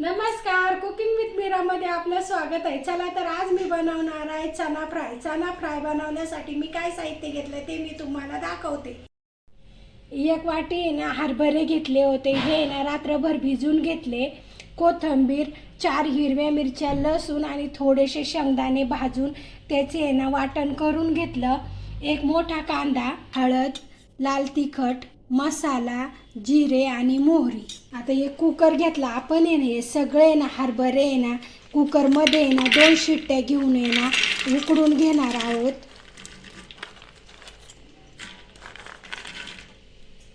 नमस्कार cooking with मीरामध्ये आपलं स्वागत आहे. चला तर आज मी बनवणार आहे चना फ्राय. चना फ्राय बनवण्यासाठी मी काय साहित्य घेतलं ते मी तुम्हाला दाखवते. एक वाटी आहे ना हरभरे घेतले होते. हे आहे ना रात्रभर भिजून घेतले. कोथंबीर चार हिरव्या मिरच्या लसूण आणि थोडेसे शेंगदाणे भाजून त्याचे आहे ना वाटण करून घेतलं. एक मोठा कांदा हळद लाल तिखट मसाला जिरे आणि मोहरी आता एक कुकर घेतला आपण आहे ना हे सगळे ना हरभरे आहे ना कुकरमध्ये आहे ना दोन शिट्ट्या घेऊन आहे ना उकडून घेणार आहोत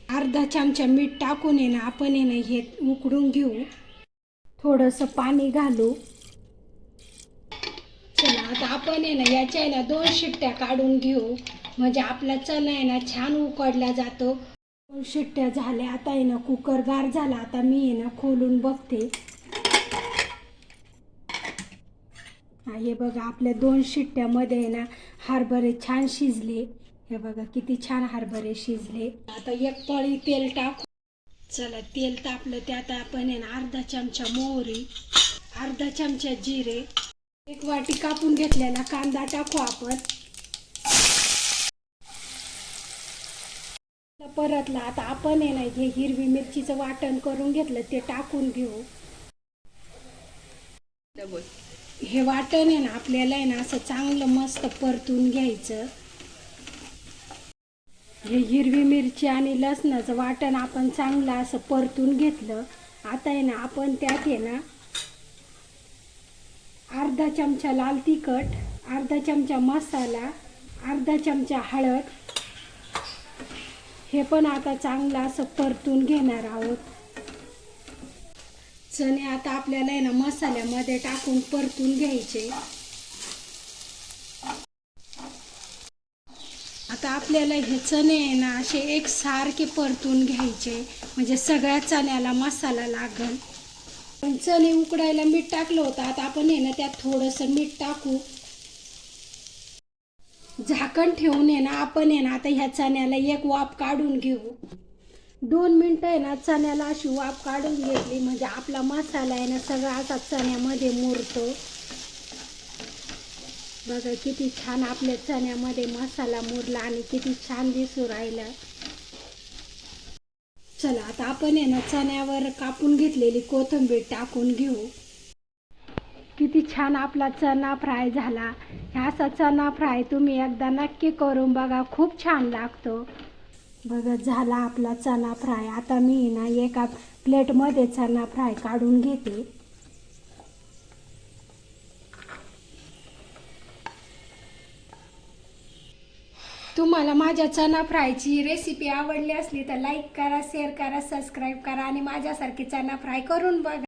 अर्धा चमचा मीठ टाकून आहे ना आपण आहे ना हे उकडून घेऊ थोडंसं पाणी घालू चला आता आपण आहे ना याच्या आहे ना दोन शिट्ट्या काढून घेऊ म्हणजे आपला चणा आहे ना छान उकडला जातो शिट्ट्या झाल्या आता आहे ना कुकर गार झाला आता मी आहे ना खोलून बघते. हा हे बघा आपल्या दोन शिट्ट्यामध्ये आहे ना हरभरे छान शिजले. हे बघा किती छान हरभरे शिजले. आता एक पळी तेल टाकू. चला तेल तापलं त्यात आपण आहे ना अर्धा चमचा मोहरी अर्धा चमचा जिरे एक वाटी कापून घेतलेला कांदा टाकू आपण. परतला. आता आपण आहे ना हे हिरवी मिरचीचं वाटण करून घेतलं ते टाकून घेऊ. हे वाटण आहे ना आपल्याला आहे ना असं चांगलं मस्त परतून घ्यायचं. हे हिरवी मिरची आणि लसणाचं वाटण आपण चांगलं असं परतून घेतलं. आता आहे ना आपण त्यात आहे ना अर्धा चमचा लाल तिखट अर्धा चमचा मसाला अर्धा चमचा हळद हे पण आता चांगलं असं परतून घेणार आहोत. चणे आता आपल्याला आहे ना मसाल्यामध्ये टाकून परतून घ्यायचे. आता आपल्याला हे चणे आहे ना असे एकसारखे परतून घ्यायचे. म्हणजे सगळ्या चण्याला मसाला लागल. पण चणे उकडायला मीठ टाकलं होतं. आता आपण आहे ना त्यात थोडंसं मीठ टाकू. झाकण ठेवून आहे ना आपण आहे ना आता ह्या चण्याला एक वाफ काढून घेऊ. दोन मिनटं आहे ना चण्याला अशी वाफ काढून घेतली. म्हणजे आपला मसाला आहे ना सगळा असा चण्यामध्ये मुरतो. बघा किती छान आपल्या चण्यामध्ये मसाला मुरला आणि किती छान दिसू राहिला. चला आता आपण आहे ना चण्यावर कापून घेतलेली कोथिंबीर टाकून घेऊ. किती छान आपला चना फ्राय झाला. ह्या असा चना फ्राय तुम्ही एकदा नक्की करून बघा खूप छान लागतो. बघा झाला आपला चना फ्राय. आता मी ना एका प्लेटमध्ये चना फ्राय काढून घेते. तुम्हाला माझ्या चना फ्रायची रेसिपी आवडली असली तर लाईक करा शेअर करा सबस्क्राईब करा आणि माझ्यासारखी चना फ्राय करून बघा.